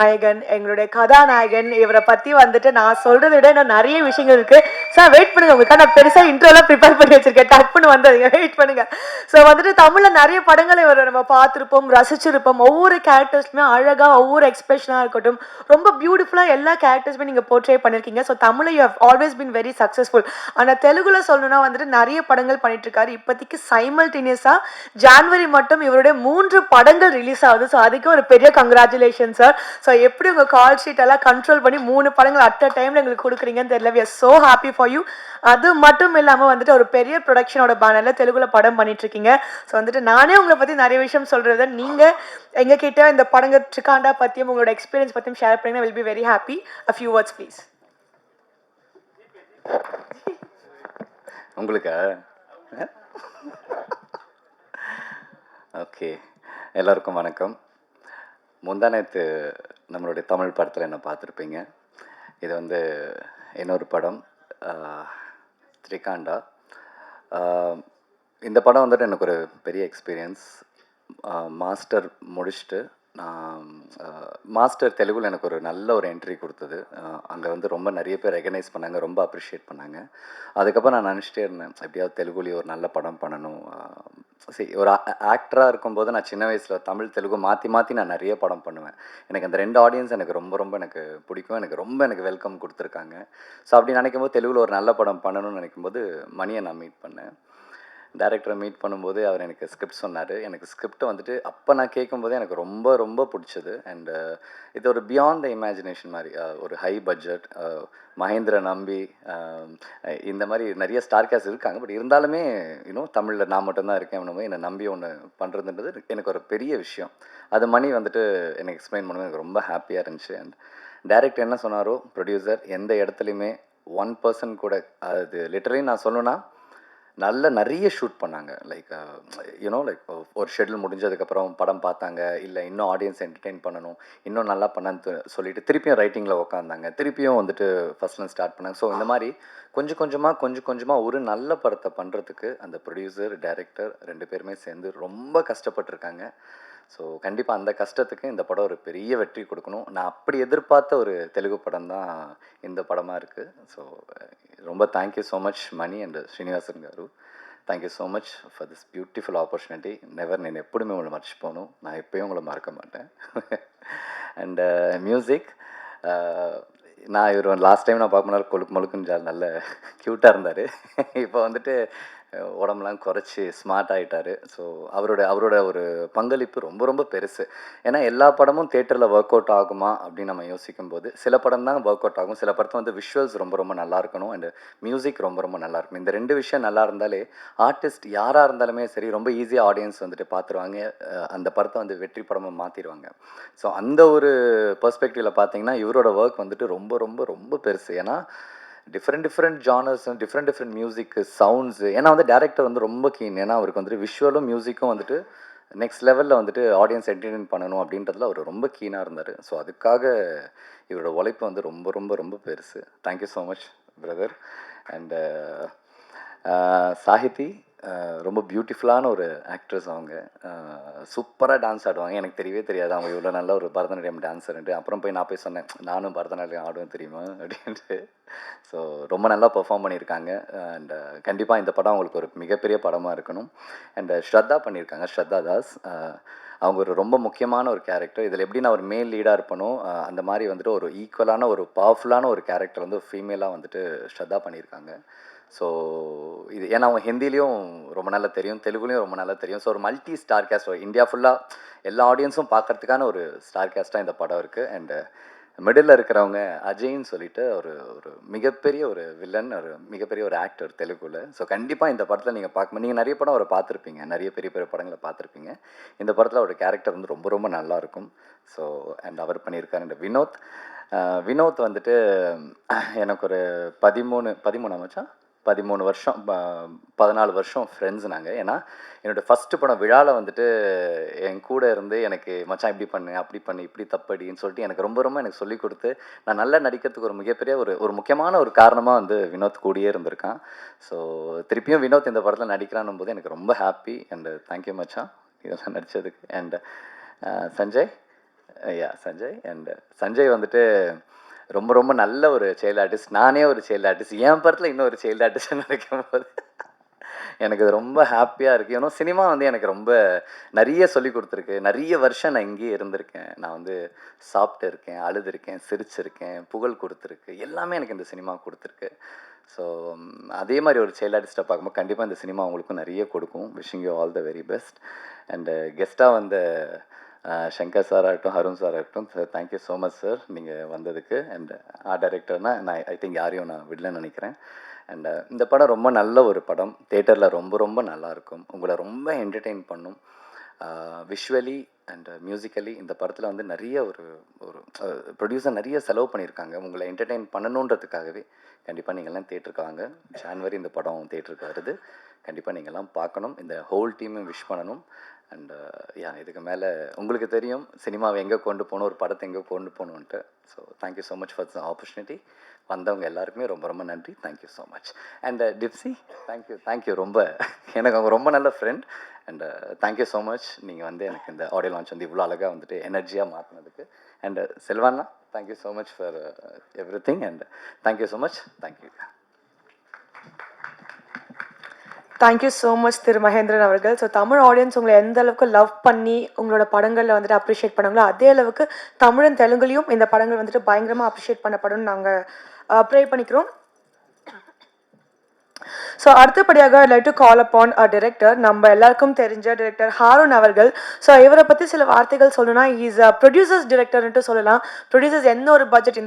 நாயகன் எங்களுடைய கதாநாயகன் இவரை பத்தி வந்துட்டு நான் சொல்றதை விட இன்னும் நிறைய விஷயங்கள் இருக்கு. சார் வெயிட் பண்ணுங்க. உங்களுக்கு நான் பெருசா இன்ட்ரோலாம் ப்ரிப்பேர் பண்ணி வச்சிருக்கேன். டப்புன்னு வந்ததுங்க. வெயிட் பண்ணுங்க. ஸோ வந்துட்டு தமிழ்ல நிறைய படங்களை இவரை நம்ம பார்த்துருப்போம் ரசிச்சிருப்போம். ஒவ்வொரு கேரக்டர்ஸுமே அழகா ஒவ்வொரு எக்ஸ்பிரஷனா இருக்கட்டும். ரொம்ப பியூட்டிஃபுல்லா எல்லா கேரக்டர்ஸுமே நீங்க போர்ட்ரே பண்ணிருக்கீங்க. So Tamil you have always been very successful ஆனா தெலுங்குல சொல்லணும்னா வந்துட்டு நிறைய படங்கள் பண்ணிட்டு இருக்காரு இப்போதைக்கு சைமல்டேனியஸா ஜான்வரி மட்டும் இவருடைய மூன்று படங்கள் ரிலீஸ் ஆகுது. ஸோ அதுக்கு ஒரு பெரிய கங்க்ராச்சுலேஷன் சார் ஸோ எப்படி உங்கள் கால் ஷீட் எல்லாம் கண்ட்ரோல் பண்ணி மூணு படங்கள் அட் அ டைமில் எங்களுக்கு கொடுக்குறீங்கன்னு தெரியல. We are so happy for you அது மட்டும் இல்லாமல் வந்துட்டு ஒரு பெரிய ப்ரொடக்ஷனோட பேனரில் தெலுங்குல படம் பண்ணிட்டு இருக்கீங்க. ஸோ வந்துட்டு நானே உங்களை பற்றி நிறைய விஷயம் சொல்கிறத நீங்கள் எங்கள் கிட்ட இந்த படங்க ட்ரிகாண்டா பற்றியும் உங்களோட எக்ஸ்பீரியன்ஸ் பற்றியும் ஷேர் பண்ணிங்கன்னா will be very happy a few words please உங்களுக்கு? ஓகே எல்லாருக்கும் வணக்கம். முந்தா நேற்று நம்மளுடைய தமிழ் படத்தில் என்ன பார்த்துருப்பீங்க? இது வந்து இன்னொரு படம் ஸ்ரீகாண்டா இந்த படம் வந்துட்டு எனக்கு ஒரு பெரிய எக்ஸ்பீரியன்ஸ் மாஸ்டர் முடிச்சுட்டு நான் மாஸ்டர் தெலுங்குல எனக்கு ஒரு நல்ல ஒரு என்ட்ரி கொடுத்தது. அங்கே வந்து ரொம்ப நிறைய பேர் ரெகனைஸ் பண்ணாங்க ரொம்ப அப்ரிஷியேட் பண்ணாங்க. அதுக்கப்புறம் நான் நினச்சிட்டே இருந்தேன் எப்படியாவது தெலுங்குலேயே ஒரு நல்ல படம் பண்ணணும். சரி ஒரு ஆக்டராக இருக்கும்போது நான் சின்ன வயசில் தமிழ் தெலுங்கு மாற்றி மாற்றி நான் நிறைய படம் பண்ணுவேன். எனக்கு அந்த ரெண்டு ஆடியன்ஸ் எனக்கு ரொம்ப ரொம்ப எனக்கு பிடிக்கும். எனக்கு ரொம்ப எனக்கு வெல்கம் கொடுத்துருக்காங்க. ஸோ அப்படி நினைக்கும் போது தெலுங்கில் ஒரு நல்ல படம் பண்ணணும்னு நினைக்கும் போது மணியை நான் மீட் பண்ணேன். டேரக்டரை மீட் பண்ணும்போது அவர் எனக்கு ஸ்கிரிப்ட் சொன்னார். எனக்கு ஸ்கிரிப்ட் வந்துட்டு அப்போ நான் கேட்கும்போது எனக்கு ரொம்ப ரொம்ப பிடிச்சது. அண்டு இது ஒரு பியாண்ட் த இமேஜினேஷன் மாதிரி. ஒரு ஹை பட்ஜெட் மகேந்திர நம்பி இந்த மாதிரி நிறைய ஸ்டார் கேஸ் இருக்காங்க. பட் இருந்தாலுமே இன்னும் தமிழில் நான் மட்டும்தான் இருக்கேன் என்னமோ என்னை நம்பி ஒன்று பண்ணுறதுன்றது எனக்கு ஒரு பெரிய விஷயம். அது மணி வந்துட்டு எனக்கு எக்ஸ்பிளைன் பண்ணும்போது எனக்கு ரொம்ப ஹாப்பியாக இருந்துச்சு. அண்ட் டைரக்டர் என்ன சொன்னாரோ ப்ரொடியூசர் எந்த இடத்துலையுமே ஒன் பர்சன் கூட அது லிட்டரலி நான் சொல்லணும்னா நல்ல நிறைய ஷூட் பண்ணாங்க. லைக் யூனோ லைக் ஒரு ஷெட்யூல் முடிஞ்சதுக்கப்புறம் படம் பார்த்தாங்க. இல்லை இன்னும் ஆடியன்ஸ் என்டர்டெயின் பண்ணணும். இன்னும் நல்லா பண்ணான்னு சொல்லிட்டு திருப்பியும் ரைட்டிங்கில் உட்காந்தாங்க திருப்பியும் வந்துட்டு ஃபஸ்ட்லாம் ஸ்டார்ட் பண்ணாங்க. ஸோ இந்த மாதிரி கொஞ்சம் கொஞ்சமாக கொஞ்சம் கொஞ்சமாக ஒரு நல்ல படத்தை பண்ணுறதுக்கு அந்த ப்ரொடியூசர் டைரக்டர் ரெண்டு பேருமே சேர்ந்து ரொம்ப கஷ்டப்பட்டிருக்காங்க. ஸோ கண்டிப்பாக அந்த கஷ்டத்துக்கு இந்த படம் ஒரு பெரிய வெற்றி கொடுக்கணும். நான் அப்படி எதிர்பார்த்த ஒரு தெலுங்கு படம் தான் இந்த படமாக இருக்குது ஸோ ரொம்ப thank you so much Mani and Srinivasan garu. Thank you so much for this beautiful opportunity never நான் எப்படியுமே உங்களை மறைச்சு போகணும். நான் எப்பயும் உங்களை மறக்க மாட்டேன். அண்டு மியூசிக் uh, uh, நான் இவர் லாஸ்ட் டைம் நான் பார்க்க முன்னாள் கொழுக்கு மொழுக்குன்னு நல்ல க்யூட்டாக இருந்தார். இப்போ வந்துட்டு உடம்புலாம் குறைச்சி ஸ்மார்ட் ஆகிட்டார் ஸோ அவரோட அவரோட ஒரு பங்களிப்பு ரொம்ப ரொம்ப பெருசு. ஏன்னா எல்லா படமும் தேட்டரில் ஒர்க் அவுட் ஆகுமா அப்படின்னு நம்ம யோசிக்கும் போது சில படம் தான் ஒர்க் அவுட் ஆகும். சில படத்தை வந்து விஷுவல்ஸ் ரொம்ப ரொம்ப நல்லா இருக்கணும் அண்ட் மியூசிக் ரொம்ப ரொம்ப நல்லா இருக்கணும். இந்த ரெண்டு விஷயம் நல்லா இருந்தாலே ஆர்டிஸ்ட் யாராக இருந்தாலுமே சரி ரொம்ப ஈஸியாக ஆடியன்ஸ் வந்துட்டு பார்த்துருவாங்க அந்த படத்தை வந்து வெற்றி படமாக மாற்றிடுவாங்க ஸோ அந்த ஒரு பர்ஸ்பெக்டிவில் பார்த்தீங்கன்னா இவரோட ஒர்க் வந்துட்டு ரொம்ப ரொம்ப ரொம்ப பெருசு. ஏன்னா different different genres different different music sounds ஏன்னா வந்து டேரக்டர் வந்து ரொம்ப கீன் ஏன்னா அவருக்கு வந்துட்டு விஷுவலும் மியூசிக்கும் வந்துட்டு நெக்ஸ்ட் லெவலில் வந்துட்டு ஆடியன்ஸ் என்டர்டெயின் பண்ணணும் அப்படின்றதுல அவர் ரொம்ப கீனாக இருந்தார். ஸோ அதுக்காக இவரோட உழைப்பு வந்து ரொம்ப ரொம்ப ரொம்ப பெருசு. Thank you so much brother and Sahithi ரொம்ப பியூட்டிஃபுல்லான ஒரு ஆக்ட்ரஸ் அவங்க. சூப்பராக டான்ஸ் ஆடுவாங்க. எனக்கு தெரியவே தெரியாது. அவங்க இவ்வளோ நல்ல ஒரு பரதநாட்டியம் டான்ஸர்ன்ட்டு அப்புறம் போய் நான் போய் சொன்னேன் நானும் பரதநாட்டியம் ஆடுவேன் தெரியுமா? அப்படின்ட்டு. ஸோ ரொம்ப நல்லா பெர்ஃபார்ம் பண்ணியிருக்காங்க. அண்ட் கண்டிப்பாக இந்த படம் அவங்களுக்கு ஒரு மிகப்பெரிய படமாக இருக்கணும். அண்ட் ஸ்ரத்தா பண்ணியிருக்காங்க. ஸ்ரத்தா தாஸ். அவங்க ஒரு ரொம்ப முக்கியமான ஒரு கேரக்டர் இதில் எப்படி நான் ஒரு மேல் லீடாக இருப்பனோ அந்த மாதிரி வந்துட்டு ஒரு ஈக்குவலான ஒரு பவர்ஃபுல்லான ஒரு கேரக்டர் வந்து ஃபீமேலாக வந்துட்டு ஸ்ரத்தா பண்ணியிருக்காங்க. ஸோ இது ஏன்னா அவங்க ஹிந்திலையும் ரொம்ப நல்லா தெரியும் தெலுங்குலையும் ரொம்ப நல்லா தெரியும். ஸோ ஒரு மல்டி ஸ்டார் கேஸ்ட் இந்தியா ஃபுல்லாக எல்லா ஆடியன்ஸும் பார்க்கறதுக்கான ஒரு ஸ்டார் கேஸ்ட்டாக இந்த படம் இருக்குது அண்டு மிடில் இருக்கிறவங்க அஜய்ன்னு சொல்லிட்டு ஒரு ஒரு மிகப்பெரிய ஒரு வில்லன் ஒரு மிகப்பெரிய ஒரு ஆக்டர் தெலுங்குல. ஸோ கண்டிப்பாக இந்த படத்தில் நீங்கள் பார்க்க நீங்கள் நிறைய படம் அவரை பார்த்துருப்பீங்க. நிறைய பெரிய பெரிய படங்களை பார்த்துருப்பீங்க. இந்த படத்தில் அவரோட கேரக்டர் வந்து ரொம்ப ரொம்ப நல்லா இருக்கும். ஸோ அண்ட் அவர் பண்ணியிருக்காரு. அண்ட் வினோத் வினோத் வந்துட்டு எனக்கு ஒரு பதிமூணு பதிமூணாம் அமைச்சா பதிமூணு வருஷம் ப- பதினாலு வருஷம் ஃப்ரெண்ட்ஸ் நாங்கள் ஏன்னா என்னோடய ஃபஸ்ட்டு படம் விழாவில் வந்துட்டு என் கூட இருந்து எனக்கு மச்சான் இப்படி பண்ணு அப்படி பண்ணு இப்படி தப்படின்னு சொல்லிட்டு எனக்கு ரொம்ப ரொம்ப எனக்கு சொல்லிக் கொடுத்து நான் நல்லா நடிக்கிறதுக்கு ஒரு மிகப்பெரிய ஒரு ஒரு முக்கியமான ஒரு காரணமாக வந்து வினோத் கூடியே இருந்திருக்கான். ஸோ திருப்பியும் வினோத் இந்த படத்தில் நடிக்கிறான் போது எனக்கு ரொம்ப ஹாப்பி அண்ட் தேங்க்யூ மச்சான். இதெல்லாம் நடித்ததுக்கு and Sanjay? Yeah Sanjay. And Sanjay வந்துட்டு ரொம்ப ரொம்ப நல்ல ஒரு சைல்டு ஆர்டிஸ்ட் நானே ஒரு சைல்டு ஆர்டிஸ்ட் என் படத்தில் இன்னும் ஒரு சைல்டு ஆர்டிஸ்ட் நினைக்கும் போது எனக்கு இது ரொம்ப ஹாப்பியாக இருக்குது ஏன்னா சினிமா வந்து எனக்கு ரொம்ப நிறைய சொல்லி கொடுத்துருக்கு. நிறைய வருஷம் நான் இங்கேயே இருந்திருக்கேன். நான் வந்து சாப்பிட்டு இருக்கேன் அழுதுருக்கேன் சிரிச்சிருக்கேன் புகழ் கொடுத்துருக்கு. எல்லாமே எனக்கு இந்த சினிமா கொடுத்துருக்கு. ஸோ அதே மாதிரி ஒரு சைல்டு ஆர்டிஸ்ட்டை பார்க்கும்போது கண்டிப்பாக இந்த சினிமா உங்களுக்கும் நிறைய கொடுக்கும். Wishing you all the very best and கெஸ்ட்டாக வந்த சங்கர் சார் ஆகட்டும் அருண் சார் ஆகட்டும் sir thank you so much sir நீங்கள் வந்ததுக்கு. அண்ட் ஆர்ட் டைரக்டர்னா நான் ஐ திங்க் யாரையும் நான் விடலன்னு நினைக்கிறேன். அண்ட் இந்த படம் ரொம்ப நல்ல ஒரு படம். தேட்டரில் ரொம்ப ரொம்ப நல்லாயிருக்கும் உங்களை ரொம்ப என்டர்டெயின் பண்ணும். விஷுவலி அண்ட் மியூசிக்கலி இந்த படத்தில் வந்து நிறைய ஒரு ஒரு ப்ரொடியூசர் நிறைய செலவு பண்ணியிருக்காங்க. உங்களை என்டர்டெயின் பண்ணணுன்றதுக்காகவே கண்டிப்பாக நீங்கள்லாம் தேட்டருக்கு வாங்க. ஜான்வரி இந்த படம் தேட்டருக்கு வருது. கண்டிப்பாக நீங்கள்லாம் பார்க்கணும். இந்த ஹோல் டீமும் விஷ் பண்ணணும். அண்டு யா uh, இதுக்கு மேலே உங்களுக்கு தெரியும் சினிமாவை எங்கே கொண்டு போகணும் ஒரு படத்தை எங்கே கொண்டு போகணுன்ட்டு so thank you so much for the opportunity வந்தவங்க எல்லாருக்குமே ரொம்ப ரொம்ப நன்றி. Thank you so much and Tipsy thank you thank you ரொம்ப. எனக்கு அவங்க ரொம்ப நல்ல friend and thank you so much நீங்கள் வந்து எனக்கு இந்த ஆடியோ லான்ச் வந்து இவ்வளோ அழகாக வந்துட்டு எனர்ஜியாக மாற்றினதுக்கு and Selvana thank you so much for everything and thank you so much thank you thank you so much திரு மகேந்திரன் அவர்கள். ஸோ தமிழ் ஆடியன்ஸ் உங்களை எந்த அளவுக்கு லவ் பண்ணி உங்களோட படங்களில் வந்துட்டு அப்ரிஷியேட் பண்ணாங்களோ அதே அளவுக்கு தமிழன் தெலுங்குலையும் இந்த படங்கள் வந்துட்டு பயங்கரமாக அப்ரிஷியேட் பண்ணப்படும் நாங்கள் ப்ரே பண்ணிக்கிறோம். ஸோ அடுத்தபடியாக like to call upon a director நம்ம எல்லாருக்கும் தெரிஞ்ச டிரெக்டர் ஹாரூன் அவர்கள். ஸோ இவரை பற்றி சில வார்த்தைகள் சொல்லணும்னா இஸ் அ ப்ரொடியூசர்ஸ் டிரெக்டர்ன்ட்டு சொல்லலாம். ப்ரொடியூசர்ஸ் எந்த ஒரு பட்ஜெட்